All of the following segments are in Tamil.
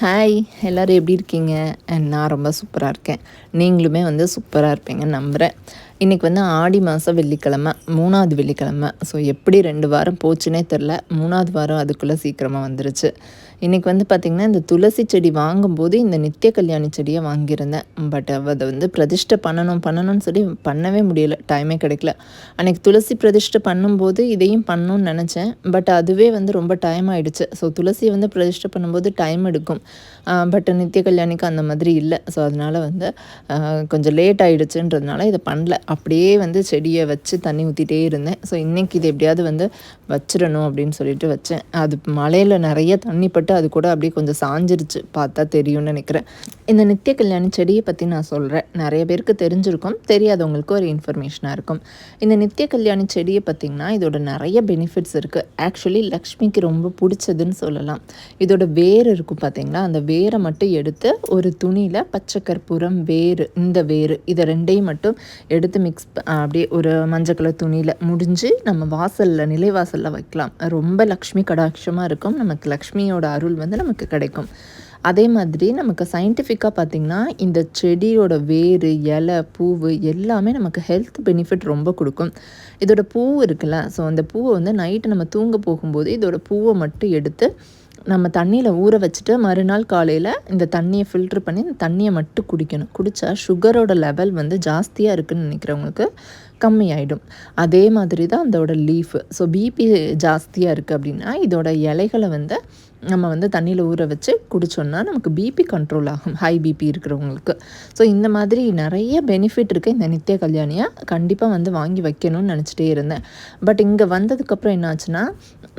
ஹாய் எல்லோரும் எப்படி இருக்கீங்க? நான் ரொம்ப சூப்பராக இருக்கேன். நீங்களுமே வந்து சூப்பராக இருப்பீங்கன்னு நம்புகிறேன் இன்றைக்கி வந்து ஆடி மாதம் வெள்ளிக்கிழமை மூணாவது வெள்ளிக்கிழமை. ஸோ எப்படி ரெண்டு வாரம் போச்சுனே தெரில மூணாவது வாரம் அதுக்குள்ளே சீக்கிரமாக வந்துருச்சு. இன்றைக்கி வந்து பார்த்திங்கன்னா இந்த துளசி செடி வாங்கும்போது இந்த நித்திய கல்யாணி செடியை வாங்கியிருந்தேன். பட் அதை வந்து பிரதிஷ்டை பண்ணணும் பண்ணணும்னு சொல்லி பண்ணவே முடியல. டைமே கிடைக்கல. அன்றைக்கி துளசி பிரதிஷ்டை பண்ணும்போது இதையும் பண்ணணும்னு நினச்சேன். பட் அதுவே வந்து ரொம்ப டைம் ஆகிடுச்சு ஸோ துளசியை வந்து பிரதிஷ்டை பண்ணும்போது டைம் எடுக்கும். பட் நித்திய கல்யாணிக்கு அந்த மாதிரி இல்லை. ஸோ அதனால் வந்து கொஞ்சம் லேட் ஆகிடுச்சுன்றதுனால இதை பண்ணல. அப்படியே வந்து செடியை வச்சு தண்ணி ஊற்றிட்டே இருந்தேன். ஸோ இன்றைக்கி இது எப்படியாவது வந்து வச்சிடணும் அப்படின்னு சொல்லிட்டு வச்சேன். அது மழையில் நிறைய தண்ணி பட்டு அது கூட அப்படியே கொஞ்சம் சாஞ்சிருச்சு. பார்த்தா தெரியும்னு நினைக்கிறேன். இந்த நித்திய கல்யாணி செடியை பற்றி நான் சொல்கிறேன் நிறைய பேருக்கு தெரிஞ்சிருக்கும். தெரியாதவங்களுக்கு ஒரு இன்ஃபர்மேஷனாக இருக்கும். இந்த நித்திய கல்யாணி செடியை பார்த்திங்கன்னா இதோட நிறைய பெனிஃபிட்ஸ் இருக்குது ஆக்சுவலி லக்ஷ்மிக்கு ரொம்ப பிடிச்சதுன்னு சொல்லலாம். இதோட வேர் இருக்கும் பார்த்தீங்களா? அந்த வேரை மட்டும் எடுத்து ஒரு துணியில் பச்சை கற்பூரம் வேர் இந்த வேர் இதை ரெண்டையும் மட்டும் எடுத்து மிக்ஸ் அப்படியே ஒரு மஞ்சள் கலர் துணியில் முடிஞ்சு நம்ம வாசலில் நிலைவாசலில் வைக்கலாம். ரொம்ப லக்ஷ்மி கடாட்சமாக இருக்கும். நமக்கு லக்ஷ்மியோட அருள் வந்து நமக்கு கிடைக்கும். அதே மாதிரி நமக்கு சயின்டிஃபிக்காக பார்த்திங்கன்னா இந்த செடியோட வேர் இலை பூவு எல்லாமே நமக்கு ஹெல்த் பெனிஃபிட் ரொம்ப கொடுக்கும். இதோட பூ இருக்குல்ல ஸோ அந்த பூவை வந்து நைட்டு நம்ம தூங்க போகும்போது இதோட பூவை மட்டும் எடுத்து நம்ம தண்ணியில் ஊற வச்சுட்டு மறுநாள் காலையில் இந்த தண்ணியை ஃபில்ட்ரு பண்ணி இந்த தண்ணியை மட்டும் குடிக்கணும். குடித்தா சுகரோட லெவல் வந்து ஜாஸ்தியாக இருக்குதுன்னு நினைக்கிறவங்களுக்கு கம்மியாயிடும். அதே மாதிரி தான் அதோட லீஃபு ஸோ பிபி ஜாஸ்தியாக இருக்குது அப்படின்னா இதோட இலைகளை வந்து நம்ம வந்து தண்ணியில் ஊற வச்சு குடித்தோம்னா நமக்கு பிபி கண்ட்ரோல் ஆகும். ஹை பிபி இருக்கிறவங்களுக்கு. ஸோ இந்த மாதிரி நிறைய பெனிஃபிட் இருக்குது இந்த நித்திய கல்யாணியாக கண்டிப்பாக வந்து வாங்கி வைக்கணும்னு நினச்சிட்டே இருந்தேன். பட் இங்கே வந்ததுக்கப்புறம் என்னாச்சுன்னா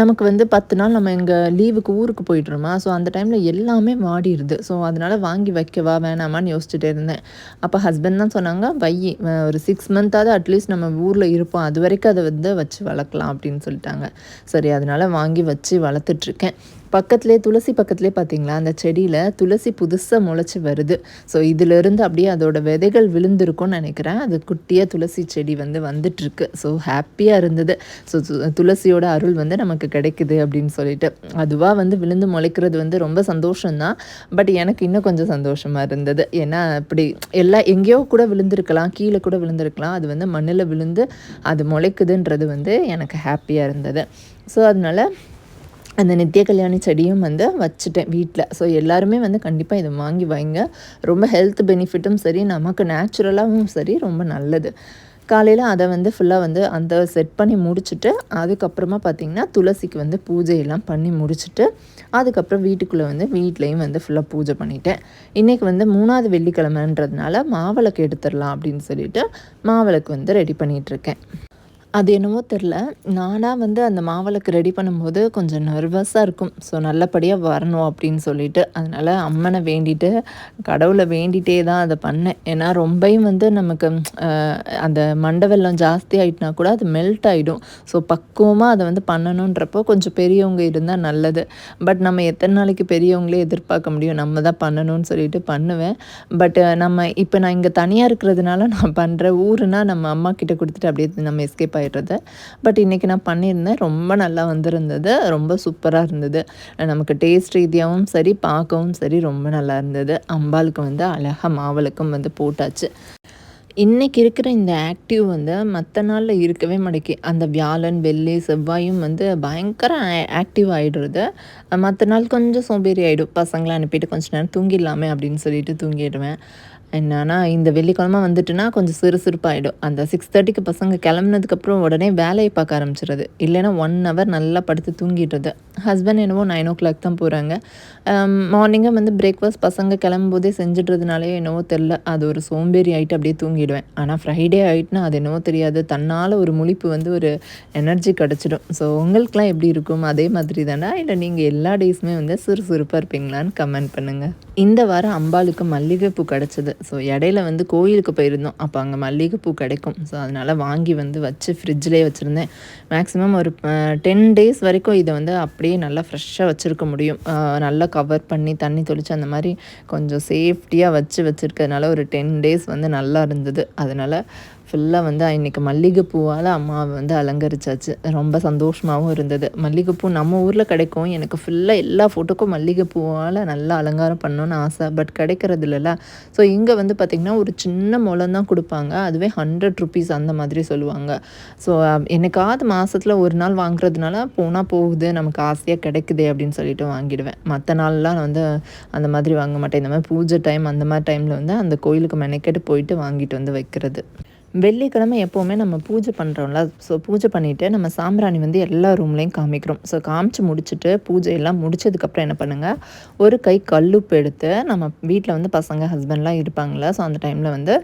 நமக்கு வந்து பத்து நாள் நம்ம இங்கே லீவுக்கு ஊருக்கு போயிட்டுருமா ஸோ அந்த டைமில் எல்லாமே வாடிடுது. ஸோ அதனால் வாங்கி வைக்கவா வேணாமான்னு யோசிச்சுட்டே இருந்தேன். அப்போ ஹஸ்பண்ட் தான் சொன்னாங்க வையி ஒரு சிக்ஸ் மந்த்தாவது அட்லீஸ்ட் நம்ம ஊரில் இருப்போம். அது வரைக்கும் அதை வந்து வச்சு வளர்க்கலாம். அப்படின்னு சொல்லிட்டாங்க. சரி அதனால் வாங்கி வச்சு வளர்த்துட்ருக்கேன் பக்கத்துலேயே துளசி பக்கத்துலேயே பார்த்தீங்களா அந்த செடியில் துளசி புதுசாக முளைச்சி வருது. ஸோ இதிலிருந்து அப்படியே அதோட விதைகள் விழுந்திருக்கும்னு நினைக்கிறேன். அது குட்டியாக துளசி செடி வந்து வந்துட்டுருக்கு. ஸோ ஹாப்பியாக இருந்தது. ஸோ துளசியோட அருள் வந்து நமக்கு கிடைக்குது அப்படின்னு சொல்லிட்டு. அதுவாக வந்து விழுந்து முளைக்கிறது வந்து ரொம்ப சந்தோஷம்தான். பட் எனக்கு இன்னும் கொஞ்சம் சந்தோஷமாக இருந்தது. ஏன்னா இப்படி எல்லாம் எங்கேயோ கூட விழுந்திருக்கலாம் கீழே கூட விழுந்திருக்கலாம். அது வந்து மண்ணில் விழுந்து அது முளைக்குதுன்றது வந்து எனக்கு ஹாப்பியாக இருந்தது. ஸோ அதனால அந்த நித்திய கல்யாணி செடியும் வந்து வச்சுட்டேன் வீட்டில் ஸோ எல்லாருமே வந்து கண்டிப்பாக இதை வாங்கி வைங்க. ரொம்ப ஹெல்த் பெனிஃபிட்டும் சரி நமக்கு நேச்சுரலாகவும் சரி ரொம்ப நல்லது. காலையில் அதை வந்து ஃபுல்லாக வந்து அந்த செட் பண்ணி முடிச்சுட்டு அதுக்கப்புறமா பார்த்திங்கன்னா துளசிக்கு வந்து பூஜையெல்லாம் பண்ணி முடிச்சுட்டு அதுக்கப்புறம் வீட்டுக்குள்ளே வந்து வீட்லேயும் வந்து ஃபுல்லாக பூஜை பண்ணிட்டேன். இன்றைக்கி வந்து மூணாவது வெள்ளிக்கிழமைன்றதுனால மாவிளக்கு எடுத்துடலாம் அப்படின்னு சொல்லிட்டு மாவிளக்கு வந்து ரெடி பண்ணிகிட்ருக்கேன் அது என்னவோ தெரில. நானாக வந்து அந்த மாவிளக்கு ரெடி பண்ணும்போது கொஞ்சம் நர்வஸாக இருக்கும். ஸோ நல்லபடியாக வரணும் அப்படின்னு சொல்லிட்டு. அதனால் அம்மனை வேண்டிட்டு கடவுளை வேண்டிகிட்டே தான் அதை பண்ணேன். ஏன்னா ரொம்பையும் வந்து நமக்கு அந்த மண்டை வெள்ளம் ஜாஸ்தி ஆகிட்டுனா கூட அது மெல்ட் ஆகிடும் ஸோ பக்குவமாக அதை வந்து பண்ணணுன்றப்போ கொஞ்சம் பெரியவங்க இருந்தால் நல்லது. பட் நம்ம எத்தனை நாளைக்கு பெரியவங்களே எதிர்பார்க்க முடியும். நம்ம தான் பண்ணணும்னு சொல்லிட்டு பண்ணுவேன். பட் நம்ம இப்போ நான் இங்கே தனியாக இருக்கிறதுனால நான் பண்ணுற ஊருனால் நம்ம அம்மா கிட்ட கொடுத்துட்டு அப்படியே நம்ம எஸ்கேப் ஆயிடுறது. பட் இன்றைக்கி நான் பண்ணியிருந்தேன். ரொம்ப நல்லா வந்திருந்தது. ரொம்ப சூப்பராக இருந்தது. நமக்கு டேஸ்ட் ரீதியாகவும் சரி பார்க்கவும் சரி ரொம்ப நல்லா இருந்தது. அம்பாளுக்கு வந்து அழகாக மாவளுக்கும் வந்து போட்டாச்சு. இன்றைக்கி இருக்கிற இந்த ஆக்டிவ் வந்து மற்ற நாளில் இருக்கவே மாட்டேங்கி அந்த வியாழன் வெள்ளி செவ்வாயும் வந்து பயங்கர ஆக்டிவ் ஆகிடுறது மற்ற நாள் கொஞ்சம் சோம்பேறி ஆகிடும் பசங்களை அனுப்பிட்டு கொஞ்ச நேரம் தூங்கிடலாமே அப்படின்னு சொல்லிட்டு தூங்கிடுவேன். என்னன்னா இந்த வெள்ளிக்கிழமை வந்துட்டுனா கொஞ்சம் சுறுசுறுப்பாயிடும். அந்த சிக்ஸ் தேர்ட்டிக்கு பசங்க கிளம்புனதுக்கப்புறம் உடனே வேலையை பார்க்க ஆரம்பிச்சிடுறது இல்லைன்னா ஒன் ஹவர் நல்லா படுத்து தூங்கிடுறது. ஹஸ்பண்ட் என்னவோ நைன் ஓ கிளாக் தான் போகிறாங்க மார்னிங்காக um, வந்து பிரேக்ஃபாஸ்ட் பசங்க கிளம்பும்போதே செஞ்சிடுறதுனாலே என்னவோ தெரில அது ஒரு சோம்பேறி ஆகிட்டு அப்படியே தூங்கிடுவேன். ஆனால் ஃப்ரைடே ஆகிட்டுனா அது என்னவோ தெரியாது. தன்னால் ஒரு முழிப்பு வந்து ஒரு எனர்ஜி கிடச்சிடும். ஸோ உங்களுக்குலாம் எப்படி இருக்கும்? அதே மாதிரி தானே? இல்லை நீங்கள் எல்லா டேஸுமே வந்து சுறுசுறுப்பாக இருப்பீங்களான்னு கமெண்ட் பண்ணுங்கள் இந்த வாரம் அம்பாளுக்கு மல்லிகைப்பூ கிடச்சிது. ஸோ இடையில வந்து கோயிலுக்கு போயிருந்தோம். அப்போ அங்கே மல்லிகைப்பூ கிடைக்கும். ஸோ அதனால் வாங்கி வந்து வச்சு ஃப்ரிட்ஜ்லேயே வச்சுருந்தேன். மேக்ஸிமம் ஒரு டென் டேஸ் வரைக்கும் இதை வந்து அப்படியே நல்லா ஃப்ரெஷ்ஷாக வச்சுருக்க முடியும். நல்லா கவர் பண்ணி தண்ணி தெளித்து அந்த மாதிரி கொஞ்சம் சேஃப்டியாக வச்சு வச்சுருக்கிறதுனால ஒரு டென் டேஸ் வந்து நல்லா இருந்தது. அதனால் ஃபுல்லாக வந்து இன்றைக்கி மல்லிகைப்பூவால் அம்மாவை வந்து அலங்கரிச்சாச்சு. ரொம்ப சந்தோஷமாகவும் இருந்தது. மல்லிகைப்பூ நம்ம ஊரில் கிடைக்கும். எனக்கு ஃபுல்லாக எல்லா ஃபோட்டோக்கும் மல்லிகைப்பூவால் நல்லா அலங்காரம் பண்ணணும்னு ஆசை. பட் கிடைக்கிறது இல்லைல்ல ஸோ இங்கே வந்து பார்த்திங்கன்னா ஒரு சின்ன முளம் தான் கொடுப்பாங்க. அதுவே ஹண்ட்ரட் ருபீஸ் அந்த மாதிரி சொல்லுவாங்க. ஸோ என்னைக்காவது மாதத்தில் ஒரு நாள் வாங்குறதுனால போனால் போகுது. நமக்கு ஆசையாக கிடைக்குதே அப்படின்னு சொல்லிட்டு வாங்கிடுவேன். மற்ற நாள்லாம் வந்து அந்த மாதிரி வாங்க மாட்டேன். இந்த மாதிரி பூஜை டைம் அந்த மாதிரி டைமில் வந்து அந்த கோயிலுக்கு மெனக்கெட்டு போயிட்டு வாங்கிட்டு வந்து வைக்கிறது. வெள்ளிக்கிழமை எப்போவுமே நம்ம பூஜை பண்ணுறோம்ல ஸோ பூஜை பண்ணிவிட்டு நம்ம சாம்பிராணி வந்து எல்லா ரூம்லேயும் காமிக்கிறோம். ஸோ காமிச்சு முடிச்சுட்டு பூஜையெல்லாம் முடிச்சதுக்கப்புறம் என்ன பண்ணுங்கள் ஒரு கை கல்லுப்பு எடுத்து நம்ம வீட்டில் வந்து பசங்க ஹஸ்பண்ட்லாம் இருப்பாங்களா ஸோ அந்த டைமில் வந்து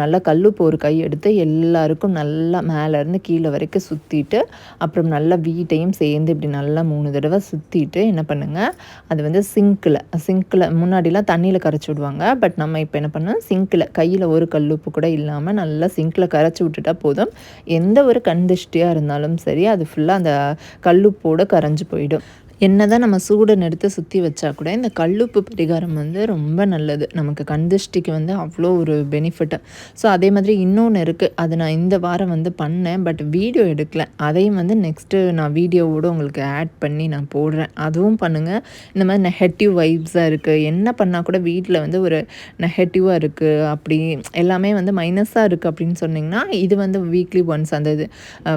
நல்லா கல்லுப்பு ஒரு கை எடுத்து எல்லாருக்கும் நல்லா மேலேருந்து கீழே வரைக்கும் சுற்றிட்டு அப்புறம் நல்லா வீட்டையும் சேர்ந்து இப்படி நல்லா மூணு தடவை சுற்றிட்டு என்ன பண்ணுங்கள் அது வந்து சிங்கில் சிங்கில் முன்னாடிலாம் தண்ணியில் கரைச்சி விடுவாங்க. பட் நம்ம இப்போ என்ன பண்ணோம் சிங்கில் கையில் ஒரு கல்லுப்பு கூட இல்லாமல் நல்லா சிங்க் சிங்கில் கரைச்சி விட்டுட்டா போதும். எந்த ஒரு கண் திருஷ்டியாக இருந்தாலும் சரி அது ஃபுல்லாக அந்த கல்லுப்போடு கரைஞ்சி போயிடும். என்ன தான் நம்ம சூடன் எடுத்து சுற்றி வச்சா கூட இந்த கல்லுப்பு பரிகாரம் வந்து ரொம்ப நல்லது. நமக்கு கந்திஷ்டிக்கு வந்து அவ்வளோ ஒரு பெனிஃபிட்டு ஸோ அதே மாதிரி இன்னொன்று இருக்குது அது நான் இந்த வாரம் வந்து பண்ணேன். பட் வீடியோ எடுக்கல. அதையும் வந்து நெக்ஸ்ட்டு நான் வீடியோவோடு உங்களுக்கு ஆட் பண்ணி நான் போடுறேன். அதுவும் பண்ணுங்கள் இந்த மாதிரி நெகட்டிவ் வைப்ஸாக இருக்குது என்ன பண்ணால் கூட வீட்டில் வந்து ஒரு நெகட்டிவாக இருக்குது அப்படி எல்லாமே வந்து மைனஸாக இருக்குது அப்படின்னு சொன்னிங்கன்னா இது வந்து வீக்லி ஒன்ஸ் அந்த இது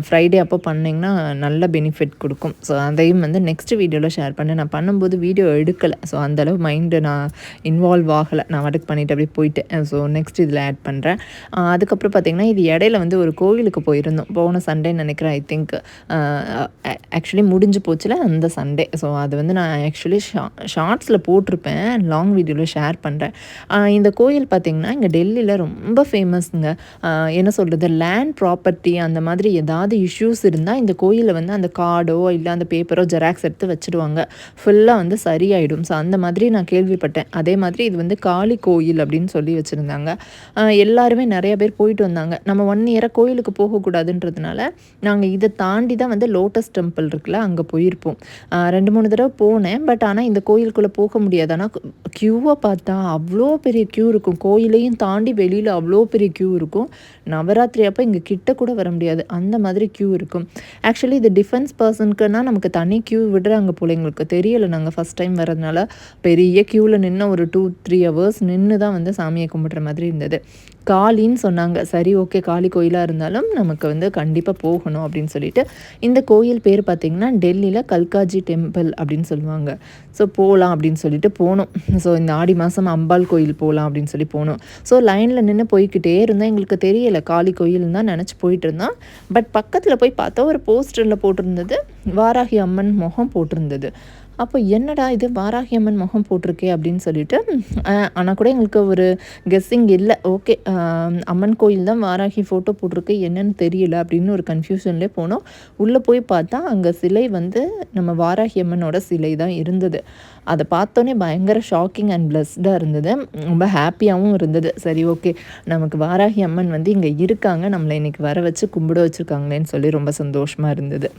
ஃப்ரைடே அப்போ பண்ணிங்கன்னா நல்ல பெனிஃபிட் கொடுக்கும். ஸோ அதையும் வந்து நெக்ஸ்ட் வீடியோ வீடியோவில் ஷேர் பண்ணேன். நான் பண்ணும்போது வீடியோ எடுக்கலை. ஸோ அந்தளவு மைண்டு நான் இன்வால்வ் ஆகலை. நான் வடக்கு பண்ணிவிட்டு அப்படியே போயிட்டேன். ஸோ நெக்ஸ்ட் இதில் ஆட் பண்ணுறேன் அதுக்கப்புறம் பார்த்திங்கன்னா இது இடையில வந்து ஒரு கோவிலுக்கு போயிருந்தோம். போன சண்டே நினைக்கிறேன் ஐ திங்க் ஆக்சுவலி முடிஞ்சு போச்சுல அந்த சண்டே ஸோ அது வந்து நான் ஆக்சுவலி ஷா ஷார்ட்ஸில் போட்டிருப்பேன். லாங் வீடியோவில் ஷேர் பண்ணுறேன் இந்த கோயில் பார்த்திங்கன்னா இங்கே டெல்லியில் ரொம்ப ஃபேமஸ்ங்க என்ன சொல்கிறது லேண்ட் ப்ராப்பர்ட்டி அந்த மாதிரி ஏதாவது இஷ்யூஸ் இருந்தால் இந்த கோயிலில் வந்து அந்த கார்டோ இல்லை அந்த பேப்பரோ ஜெராக்ஸ் எடுத்து வச்சு வச்சுடுவாங்க ஃபுல்லாக வந்து சரியாயிடும். ஸோ அந்த மாதிரி நான் கேள்விப்பட்டேன். அதே மாதிரி இது வந்து காளி கோயில் அப்படின்னு சொல்லி வச்சுருந்தாங்க. எல்லாருமே நிறைய பேர் போயிட்டு வந்தாங்க. நம்ம ஒன் இயராக கோயிலுக்கு போகக்கூடாதுன்றதுனால நாங்கள் இதை தாண்டி தான் வந்து லோட்டஸ் டெம்பிள் இருக்குல்ல அங்கே போயிருப்போம். ரெண்டு மூணு தடவை போனேன். பட் ஆனால் இந்த கோயிலுக்குள்ளே போக முடியாது. ஆனால் க்யூவை பார்த்தா அவ்வளோ பெரிய க்யூ இருக்கும். கோயிலையும் தாண்டி வெளியில் அவ்வளோ பெரிய க்யூ இருக்கும். நவராத்திரி அப்போ இங்கே கிட்ட கூட வர முடியாது. அந்த மாதிரி க்யூ இருக்கும். ஆக்சுவலி இது டிஃபென்ஸ் பர்சனுக்குன்னா நமக்கு தனி க்யூ விடுறாங்க போல எங்களுக்கு தெரியலை. நாங்கள் ஃபஸ்ட் டைம் வரதுனால பெரிய க்யூவில் நின்று ஒரு டூ த்ரீ ஹவர்ஸ் நின்று தான் வந்து சாமியை கும்பிட்ற மாதிரி இருந்தது. காளின்னு சொன்னாங்க. சரி ஓகே காளி கோயிலாக இருந்தாலும் நமக்கு வந்து கண்டிப்பாக போகணும் அப்படின்னு சொல்லிட்டு இந்த கோயில் பேர் பார்த்திங்கன்னா டெல்லியில் கல்காஜி டெம்பிள் அப்படின்னு சொல்லுவாங்க. ஸோ போகலாம் அப்படின்னு சொல்லிட்டு போனோம். ஸோ இந்த ஆடி மாதம் அம்பாள் கோயில் போகலாம் அப்படின்னு சொல்லி போனோம். ஸோ லைனில் நின்று போய்கிட்டே இருந்தால் எங்களுக்கு தெரியலை காளி கோயில்னு தான் நினச்சி போயிட்டு இருந்தோம். பட் பக்கத்தில் போய் பார்த்தா ஒரு போஸ்டரில் போட்டிருந்தது வாராகி அம்மன் முகம் போட்டிருந்தது. அப்போ என்னடா இது வாராகி அம்மன் முகம் போட்டிருக்கே அப்படின்னு சொல்லிட்டு ஆனால் கூட எங்களுக்கு ஒரு கெஸ்ஸிங் இல்லை. ஓகே அம்மன் கோயில் தான் வாராகி ஃபோட்டோ போட்டிருக்கு என்னன்னு தெரியல அப்படின்னு ஒரு கன்ஃபியூஷன்லேயே போனோம். உள்ளே போய் பார்த்தா அங்கே சிலை வந்து நம்ம வாராகி அம்மனோட சிலை தான் இருந்தது. அதை பார்த்தோன்னே பயங்கர ஷாக்கிங் அண்ட் பிளஸ்டாக இருந்தது. ரொம்ப ஹாப்பியாகவும் இருந்தது. சரி ஓகே நமக்கு வாராகி அம்மன் வந்து இங்கே இருக்காங்க நம்மளை இன்றைக்கி வர வச்சு கும்பிட வச்சுருக்காங்களேன்னு சொல்லி ரொம்ப சந்தோஷமாக இருந்தது.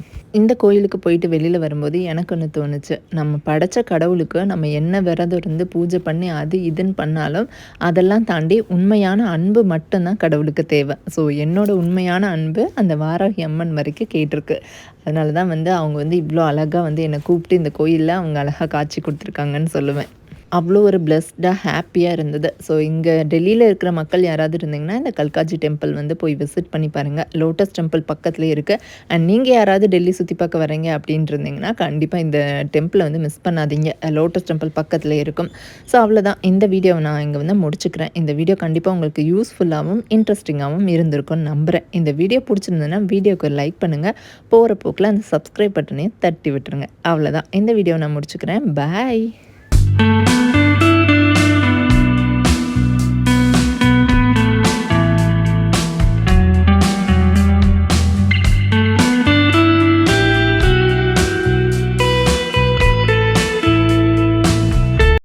இந்த கோயிலுக்கு போயிட்டு வெளியில் வரும்போது எனக்கு ஒன்று தோணுச்சு. நம்ம படைத்த கடவுளுக்கு நம்ம என்ன விரதம் இருந்து பூஜை பண்ணி அது இதுன்னு பண்ணாலும் அதெல்லாம் தாண்டி உண்மையான அன்பு மட்டும்தான் கடவுளுக்கு தேவை. ஸோ என்னோட உண்மையான அன்பு அந்த வாராகி அம்மன் வரைக்கும் கேட்டிருக்கு. அதனால தான் வந்து அவங்க வந்து இவ்வளோ அழகாக வந்து என்னை கூப்பிட்டு இந்த கோயிலில் அவங்க அழகாக காட்சி கொடுத்துருக்காங்கன்னு சொல்லுவேன். அவ்வளோ ஒரு பிளஸ்டாக ஹாப்பியாக இருந்தது. ஸோ இங்கே டெல்லியில் இருக்கிற மக்கள் யாராவது இருந்தீங்கன்னா இந்த கல்காஜி டெம்பிள் வந்து போய் விசிட் பண்ணி பாருங்கள் லோட்டஸ் டெம்பிள் பக்கத்துலேயே இருக்குது அண்ட் நீங்கள் யாராவது டெல்லி சுற்றி பார்க்க வரீங்க அப்படின்ட்டு இருந்தீங்கன்னா கண்டிப்பாக இந்த டெம்பிளை வந்து மிஸ் பண்ணாதீங்க. லோட்டஸ் டெம்பிள் பக்கத்துலேயே இருக்கும். ஸோ அவ்வளோதான் இந்த வீடியோவை நான் இங்கே வந்து முடிச்சுக்கிறேன். இந்த வீடியோ கண்டிப்பாக உங்களுக்கு யூஸ்ஃபுல்லாகவும் இன்ட்ரெஸ்டிங்காகவும் இருந்திருக்கும்னு நம்புகிறேன் இந்த வீடியோ பிடிச்சிருந்ததுன்னா வீடியோக்கு லைக் பண்ணுங்கள் போகிற போக்கில் அந்த சப்ஸ்கிரைப் பட்டனையும் தட்டி விட்டுருங்க. அவ்வளோதான் இந்த வீடியோவை நான் முடிச்சுக்கிறேன். பாய்